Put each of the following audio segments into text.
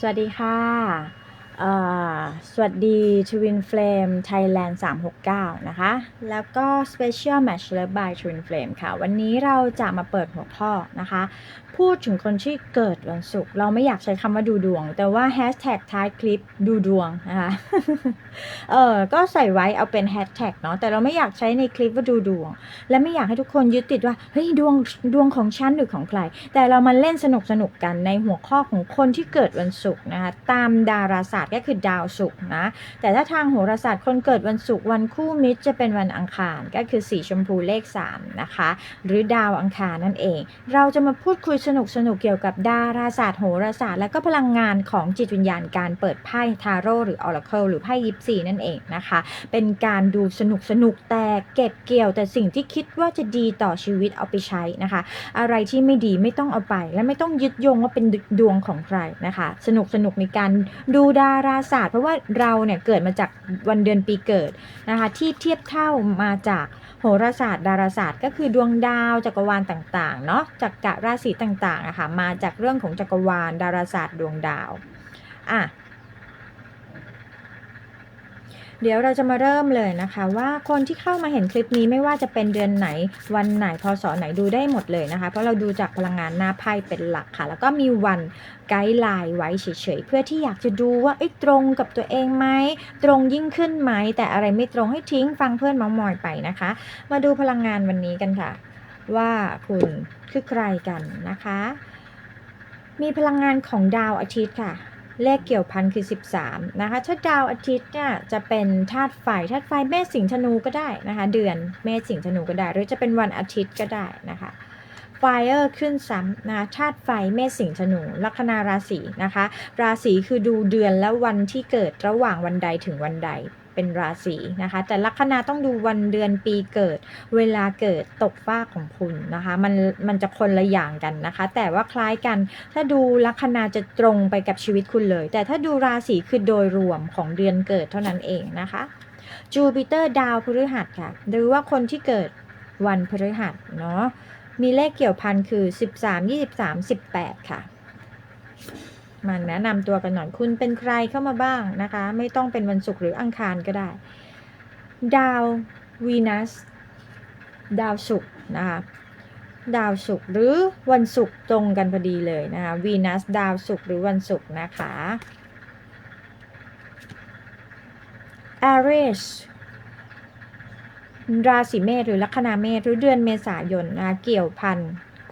สวัสดีค่ะ สวัสดี Twin Flame Thailand 369 นะคะ แล้วก็ Special Match Love by Twin Flame ค่ะ วันนี้เราจะมาเปิดหัวข้อนะคะ พูดถึงคนที่เกิดวันศุกร์เราไม่อยากใช้คำว่าดูดวง แต่ว่า Hashtag ท้ายคลิปดูดวงนะคะ เออก็ใส่ไว้เอาเป็น Hashtag เนาะแต่เราไม่อยากใช้ในคลิปว่าดูดวง และไม่อยากให้ทุกคนยึดติดว่า เฮ้ย ดวงดวงของฉันหรือของใคร แต่เรามาเล่นสนุกสนุกกันในหัวข้อของคนที่เกิดวันศุกร์นะคะตามดาราศาสตร์ก็คือดาวศุกร์นะ แต่ถ้าทางโหราศาสตร์คนเกิดวันศุกร์วันคู่มิตรจะเป็นวันอังคารก็คือสีชมพูเลข 3 นะคะ หรือดาวอังคารนั่นเอง เราจะมาพูดคุยสนุกสนุกเกี่ยวกับดาราศาสตร์โหราศาสตร์และก็พลังงานของจิตวิญญาณการเปิดไพ่ทาโร่หรือออราเคิลหรือไพ่ยิปซีนั่นเองนะคะ เป็นการดูสนุกสนุกแต่เก็บเกี่ยวแต่สิ่งที่คิดว่าจะดีต่อชีวิตเอาไปใช้นะคะ อะไรที่ไม่ดีไม่ต้องเอาไป และไม่ต้องยึดโยงว่าเป็นดวงของใครนะคะ สนุกสนุกในการดูดาราศาสตร์ เพราะว่าเราเนี่ยเกิดมาจากวันเดือนปีเกิดนะคะที่เทียบเท่ามาจากโหราศาสตร์ ดาราศาสตร์ก็คือดวงดาวจักรวาลต่างๆเนาะจักรราศีต่างๆอะค่ะมาจากเรื่องของจักรวาลดาราศาสตร์ดวงดาวอะ เดี๋ยวเราจะมาเริ่มเลยนะคะว่าคนที่เข้ามาเห็นคลิปนี้ไม่ว่าจะเป็นเดือนไหนวันไหนพศไหนดูได้หมดเลยนะคะ เพราะเราดูจากพลังงานหน้าไพ่เป็นหลักค่ะ แล้วก็มีวันไกด์ไลน์ไว้เฉยๆ เพื่อที่อยากจะดูว่าเอ้ตรงกับตัวเองไหมตรงยิ่งขึ้นไหม แต่อะไรไม่ตรงให้ทิ้งฟังเพื่อนเมามอยไปนะคะ มาดูพลังงานวันนี้กันค่ะ ว่าคุณคือใครกันนะคะ มีพลังงานของดาวอาทิตย์ค่ะ เลขเกี่ยวพันคือ 13 นะคะ ถ้าดาวอาทิตย์เนี่ยจะเป็นธาตุไฟ ธาตุไฟเมษสิงห์ธนูก็ได้นะคะ เดือนเมษสิงห์ธนูก็ได้ หรือจะเป็นวันอาทิตย์ก็ได้นะคะไฟเออร์ขึ้นซ้ำนะคะธาตุไฟเมษสิงห์ธนูลัคนาราศีนะคะ ราศีคือดูเดือนและวันที่เกิดระหว่างวันใดถึงวันใด เป็นราศีนะคะ แต่ลัคนาต้องดูวันเดือนปีเกิด เวลาเกิดตกฟ้าของคุณนะคะ มันมันจะคนละอย่างกันนะคะ แต่ว่าคล้ายกัน ถ้าดูลัคนาจะตรงไปกับชีวิตคุณเลย แต่ถ้าดูราศีคือโดยรวมของเดือนเกิดเท่านั้นเองนะคะจูปิเตอร์ดาวพฤหัสค่ะ หรือว่าคนที่เกิดวันพฤหัสเนาะมีเลขเกี่ยวพันคือ 13 23 18 ค่ะ มาแนะนำตัวกันหน่อยคุณเป็นใครเข้ามาบ้างนะคะ ไม่ต้องเป็นวันศุกร์หรืออังคารก็ได้ ดาววีนัสดาวศุกร์นะคะดาวศุกร์หรือวันศุกร์ตรงกันพอดีเลยนะคะวีนัสดาวศุกร์หรือวันศุกร์นะคะอ r ร s ราศีเมษหรือลัคนาเมษหรือเดือนเมษายนนะคะเกี่ยวพัน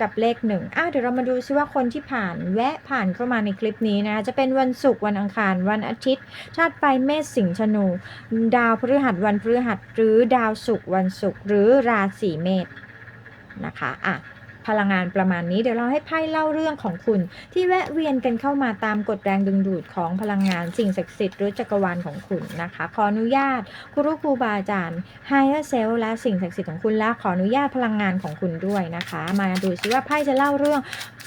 กับเลขหนึ่งอะเดี๋ยวเรามาดูซิว่าคนที่ผ่านแวะผ่านเข้ามาในคลิปนี้นะคะจะเป็นวันศุกร์วันอังคาร วันอาทิตย์ชาติไฟเมษสิงห์ชนู ดาวพฤหัสวันพฤหัส หรือดาวศุกร์วันศุกร์หรือราศีเมษนะคะอะ พลังงานประมาณนี้เดี๋ยวเราให้ไพ่เล่าเรื่องของคุณ ที่แวะเวียนกันเข้ามาตามกฎแรงดึงดูดของพลังงานสิ่งศักดิ์สิทธิ์หรือจักรวาลของคุณนะคะ ขออนุญาตครูครูบาอาจารย์ไฮเออร์เซลและสิ่งศักดิ์สิทธิ์ของคุณและขออนุญาตพลังงานของคุณด้วยนะคะ มาดูซิว่าไพ่จะเล่าเรื่อง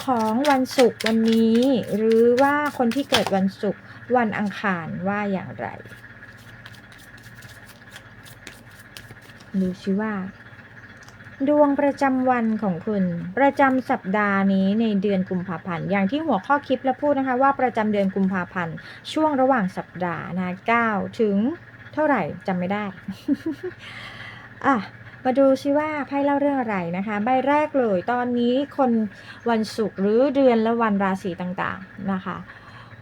ของวันศุกร์วันนี้ หรือว่าคนที่เกิดวันศุกร์วันอังคารว่าอย่างไรดูซิว่า ดวงประจำวันของคุณ ประจำสัปดาห์นี้ในเดือนกุมภาพันธ์อย่างที่หัวข้อคลิปแล้วพูดนะคะว่าประจำเดือนกุมภาพันธ์ช่วงระหว่างสัปดาห์นะ9ถึงเท่าไหร่จำไม่ได้อะมาดูซิว่าไพ่เล่าเรื่องอะไรนะคะ ใบแรกเลยตอนนี้คนวันศุกร์หรือเดือนและวันราศีต่างๆนะคะ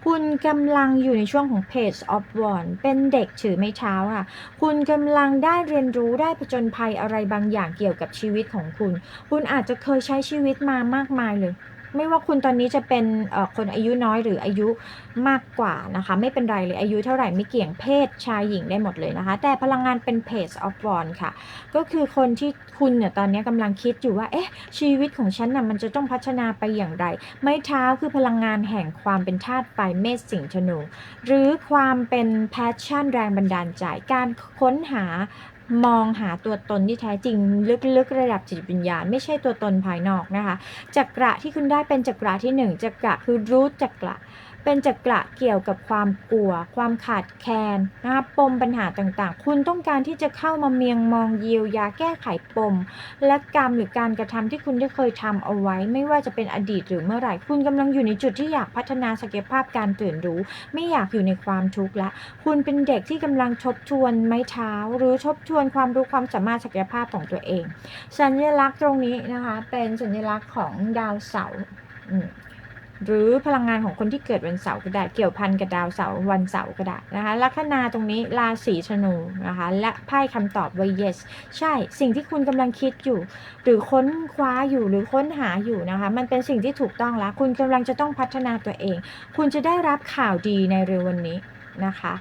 คุณกำลังอยู่ในช่วงของ Page of w a n d เป็นเด็กถือไม้เท้าค่ะ คุณกำลังได้เรียนรู้ได้ผจญภัยอะไรบางอย่างเกี่ยวกับชีวิตของคุณ คุณอาจจะเคยใช้ชีวิตมามากมายเลย ไม่ว่าคุณตอนนี้จะเป็นคนอายุน้อยหรืออายุมากกว่านะคะ ไม่เป็นไรเลยอายุเท่าไหร่ไม่เกี่ยงเพศชายหญิงได้หมดเลยนะคะ แต่พลังงานเป็น Page of w a n d ค่ะ ก็คือคนที่คุณเนี่ยตอนนี้กำลังคิดอยู่ว่า เอ๊ะ ชีวิตของฉันน่ะมันจะต้องพัฒนาไปอย่างไร ไม้เท้าคือพลังงานแห่งความเป็นธาตุไฟเมษสิงห์ธนู หรือความเป็นแพชชั่นแรงบันดาลใจการค้นหา มองหาตัวตนที่แท้จริง ลึกๆ ระดับจิตวิญญาณ ไม่ใช่ตัวตนภายนอกนะคะจักระที่คุณได้เป็นจักระที่หนึ่งจักระคือรู้จักระ เป็นจักระเกี่ยวกับความกลัว ความขาดแคลนนะคะปมปัญหาต่างๆ คุณต้องการที่จะเข้ามาเมียงมองเยียวยาแก้ไขปม และกรรมหรือการกระทำที่คุณได้เคยทำเอาไว้ ไม่ว่าจะเป็นอดีตหรือเมื่อไหร่ คุณกำลังอยู่ในจุดที่อยากพัฒนาศักยภาพการตื่นรู้ ไม่อยากอยู่ในความทุกข์ละ คุณเป็นเด็กที่กำลังทบทวนไม้เท้า หรือทบทวนความรู้ความสามารถศักยภาพของตัวเอง สัญลักษณ์ตรงนี้นะคะ เป็นสัญลักษณ์ของดาวเสาร์ หรือพลังงานของคนที่เกิดวันเสาร์ก็ได้เกี่ยวพันกับดาวเสาร์วันเสาร์ก็ได้นะคะลัคนาตรงนี้ราศีธนูนะคะและไพ่คำตอบว่า yes ใช่สิ่งที่คุณกำลังคิดอยู่ หรือค้นคว้าอยู่หรือค้นหาอยู่นะคะมันเป็นสิ่งที่ถูกต้องแล้วคุณกำลังจะต้องพัฒนาตัวเอง คุณจะได้รับข่าวดีในเร็ววันนี้นะคะ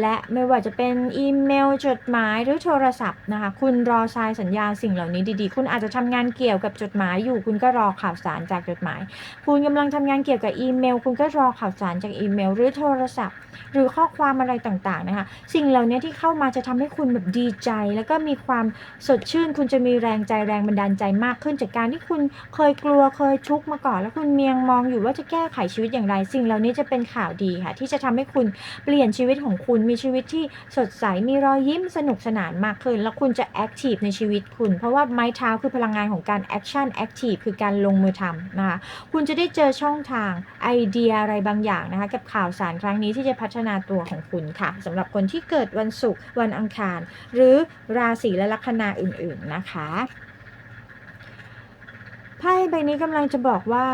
และไม่ว่าจะเป็นอีเมลจดหมายหรือโทรศัพท์นะคะ คุณรอทรายสัญญาสิ่งเหล่านี้ดีๆ คุณอาจจะทำงานเกี่ยวกับจดหมายอยู่ คุณก็รอข่าวสารจากจดหมาย คุณกำลังทำงานเกี่ยวกับอีเมล คุณก็รอข่าวสารจากอีเมล หรือโทรศัพท์ หรือข้อความอะไรต่างๆนะคะ สิ่งเหล่านี้ที่เข้ามาจะทำให้คุณแบบดีใจ แล้วก็มีความสดชื่น คุณจะมีแรงใจแรงบันดาลใจมากขึ้นจากการที่คุณเคยกลัวเคยทุกข์มาก่อน แล้วคุณเมียงมองอยู่ว่าจะแก้ไขชีวิตอย่างไร สิ่งเหล่านี้จะเป็นข่าวดีค่ะที่จะทำให้คุณเปลี่ยนชีวิตของคุณมีชีวิตที่สดใส มีรอยยิ้มสนุกสนานมากขึ้น แล้วคุณจะแอคทีฟในชีวิตคุณ เพราะว่าไม้เท้าคือพลังงานของการแอคชั่นแอคทีฟคือการลงมือทำนะคะ คุณจะได้เจอช่องทางไอเดียอะไรบางอย่างนะคะกับข่าวสารครั้งนี้ที่จะพัฒนาตัวของคุณค่ะสำหรับคนที่เกิดวันศุกร์วันอังคาร หรือราศีและลัคนาอื่นๆนะคะ ไพ่ใบนี้กำลังจะบอกว่า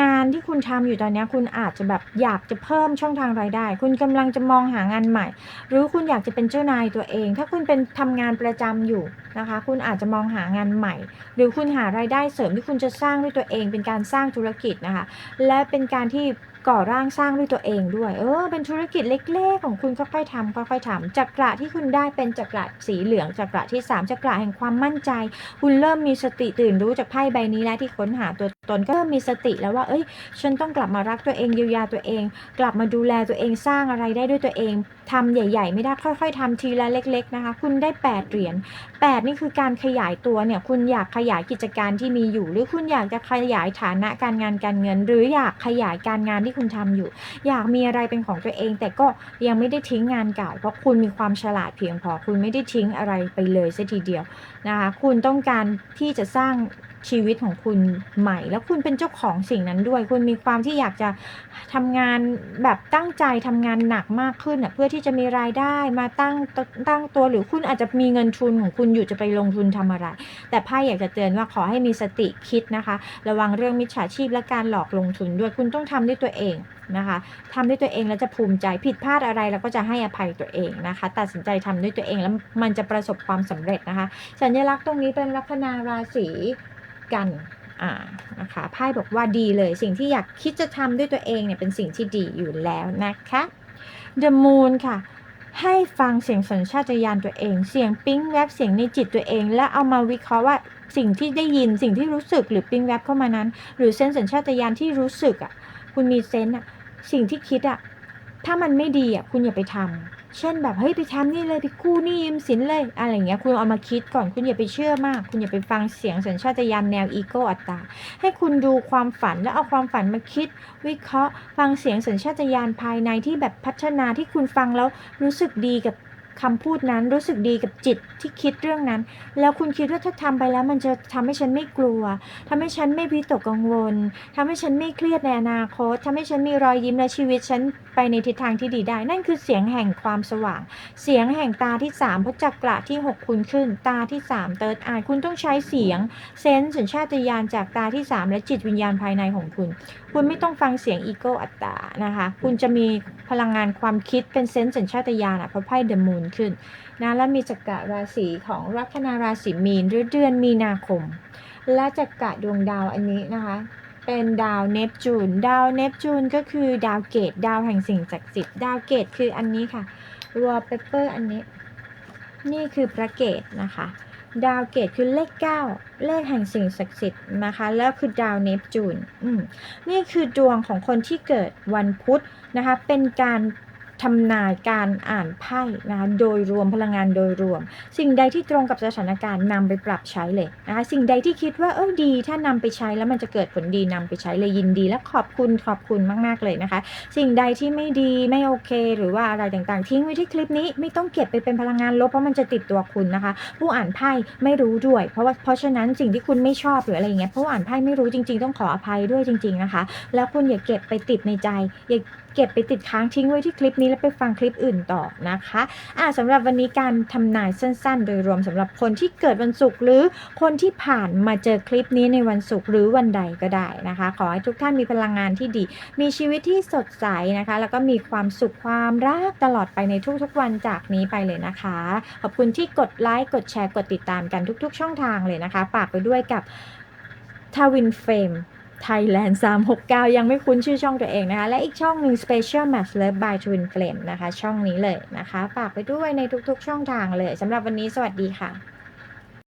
งานที่คุณทำอยู่ตอนนี้คุณอาจจะแบบอยากจะเพิ่มช่องทางรายได้ คุณกำลังจะมองหางานใหม่ หรือคุณอยากจะเป็นเจ้านายตัวเอง ถ้าคุณเป็นทำงานประจำอยู่นะคะ คุณอาจจะมองหางานใหม่ หรือคุณหารายได้เสริมที่คุณจะสร้างด้วยตัวเอง เป็นการสร้างธุรกิจนะคะ และเป็นการที่ ก่อร่างสร้างด้วยตัวเองด้วย เออ เป็นธุรกิจเล็กๆ ของคุณค่อยๆทำค่อยๆทำจักระที่คุณได้เป็นจักระสีเหลืองจักระที่สามจักระแห่งความมั่นใจ คุณเริ่มมีสติตื่นรู้จากไพ่ใบนี้แล้วที่ค้นหาตัว ตนก็เริ่มมีสติแล้วว่า เอ้ย ฉันต้องกลับมารักตัวเองเยียวยาตัวเอง กลับมาดูแลตัวเองสร้างอะไรได้ด้วยตัวเองทำใหญ่ ๆ ไม่ได้ค่อย ๆทำทีละเล็ก ๆนะคะ คุณได้แปดเหรียญ8นี่คือการขยายตัวเนี่ย คุณอยากขยายกิจการที่มีอยู่ หรือคุณอยากจะขยายฐานะการงานการเงิน หรืออยากขยายการงานที่คุณทำอยู่ อยากมีอะไรเป็นของตัวเอง แต่ก็ยังไม่ได้ทิ้งงานเก่า เพราะคุณมีความฉลาดเพียงพอ คุณไม่ได้ทิ้งอะไรไปเลยซะทีเดียวนะคะ คุณต้องการที่จะสร้าง ชีวิตของคุณใหม่ แล้วคุณเป็นเจ้าของสิ่งนั้นด้วย คุณมีความที่อยากจะทำงานแบบตั้งใจทำงานหนักมากขึ้นเพื่อที่จะมีรายได้มาตั้งตั้งตัวหรือคุณอาจจะมีเงินทุนของคุณอยู่จะไปลงทุนทำอะไร แต่ไพ่อยากจะเตือนว่าขอให้มีสติคิดนะคะ ระวังเรื่องมิจฉาชีพและการหลอกลงทุนด้วยคุณต้องทำด้วยตัวเองนะคะทำด้วยตัวเองแล้วจะภูมิใจผิดพลาดอะไรเราก็จะให้อภัยตัวเองนะคะ ตัดสินใจทำด้วยตัวเองแล้วมันจะประสบความสำเร็จนะคะ สัญลักษณ์ตรงนี้เป็นลัคนาราศี กันอ่านะคะไพ่บอกว่าดีเลยสิ่งที่อยากคิดจะทำด้วยตัวเองเนี่ยเป็นสิ่งที่ดีอยู่แล้วนะคะ The Moon ค่ะ ให้ฟังเสียงสัญชาตญาณตัวเอง เสียงปิ๊งแวบเสียงในจิตตัวเอง แล้วเอามาวิเคราะห์ว่าสิ่งที่ได้ยินสิ่งที่รู้สึกหรือปิ๊งแวบเข้ามานั้น หรือเซนส์สัญชาตญาณที่รู้สึกอะคุณมีเซนส์อะสิ่งที่คิดอะ ถ้ามันไม่ดีอะคุณอย่าไปทำเช่นแบบเฮ้ยไปทำนี่เลยไปกู้นี่ยืมสินเลยอะไรอย่างเงี้ยคุณเอามาคิดก่อนคุณอย่าไปเชื่อมาก คุณอย่าไปฟังเสียงสัญชาตญาณแนวอีโก้อัตตา ให้คุณดูความฝันแล้วเอาความฝันมาคิด วิเคราะห์ ฟังเสียงสัญชาตญาณภายในที่แบบพัฒนาที่คุณฟังแล้วรู้สึกดีกับ คำพูดนั้นรู้สึกดีกับจิตที่คิดเรื่องนั้น แล้วคุณคิดว่าถ้าทำไปแล้วมันจะทำให้ฉันไม่กลัวทำให้ฉันไม่วิตกกังวลทำให้ฉันไม่เครียดในอนาคตทำให้ฉันมีรอยยิ้มและชีวิตฉันไปในทิศทางที่ดีได้ นั่นคือเสียงแห่งความสว่าง เสียงแห่งตาที่3เพราะจักระที่ 6 คุณขึ้น ตาที่3เติร์ดอายคุณต้องใช้เสียงเซนส์สัญชาตญาณจากตาที่ 3 และจิตวิญญาณภายในของคุณ คุณไม่ต้องฟังเสียงอีโก้อัตตานะคะ คุณจะมีพลังงานความคิดเป็นเซนส์สัญชาตญาณอะพระไพ่เดอะมูนขึ้นนะและมีจักระราศีของลัคนาราศีมีนหรือเดือนมีนาคม และจักระดวงดาวอันนี้นะคะเป็นดาวเนปจูน ดาวเนปจูนก็คือดาวเกต ดาวแห่งสิ่งศักดิ์สิทธิ์ ดาวเกตคืออันนี้ค่ะวอลเปเปอร์อันนี้ นี่คือพระเกตนะคะ ดาวเกตคือเลข 9 เลขแห่งสิ่งศักดิ์สิทธิ์นะคะ แล้วคือดาวเนปจูน นี่คือดวงของคนที่เกิดวันพุธนะคะ เป็นการ ทำนายการอ่านไพ่นะคะโดยรวมพลังงานโดยรวม สิ่งใดที่ตรงกับสถานการณ์นำไปปรับใช้เลยนะคะสิ่งใดที่คิดว่าเออดี ถ้านำไปใช้แล้วมันจะเกิดผลดีนำไปใช้เลยยินดีและขอบคุณขอบคุณมาก ๆ เลยนะคะ สิ่งใดที่ไม่ดีไม่โอเค หรือว่าอะไรต่างๆ ทิ้งไว้ที่คลิปนี้ไม่ต้องเก็บไปเป็นพลังงานลบเพราะมันจะติดตัวคุณนะคะ ผู้อ่านไพ่ไม่รู้ด้วย เพราะว่าเพราะฉะนั้นสิ่งที่คุณไม่ชอบหรืออะไรอย่างเงี้ยผู้อ่านไพ่ไม่รู้จริง ๆ ต้องขออภัยด้วยจริง ๆนะคะ แล้วคุณอย่าเก็บไปติดในใจอย่าเก็บไปติดค้างทิ้งไว้ที่คลิปนี้แล้วไปฟังคลิปอื่นต่อนะคะอ่าสำหรับวันนี้การทำนายสั้น ๆ โดยรวมสำหรับคนที่เกิดวันศุกร์หรือคนที่ผ่านมาเจอคลิปนี้ในวันศุกร์หรือวันใดก็ได้นะคะ ขอให้ทุกท่านมีพลังงานที่ดี มีชีวิตที่สดใสนะคะ แล้วก็มีความสุขความรักตลอดไปในทุกๆวันจากนี้ไปเลยนะคะ ขอบคุณที่กดไลค์กดแชร์กดติดตามกันทุก ๆ ช่องทางเลยนะคะฝากไปด้วยกับทวินเฟม Thailand 369 ยังไม่คุ้นชื่อช่องตัวเองนะคะ และอีกช่องหนึ่ง Special Match Love by Twin Flame นะคะ ช่องนี้เลยนะคะ ฝากไปด้วยในทุกๆช่องทางเลยสำหรับวันนี้สวัสดีค่ะ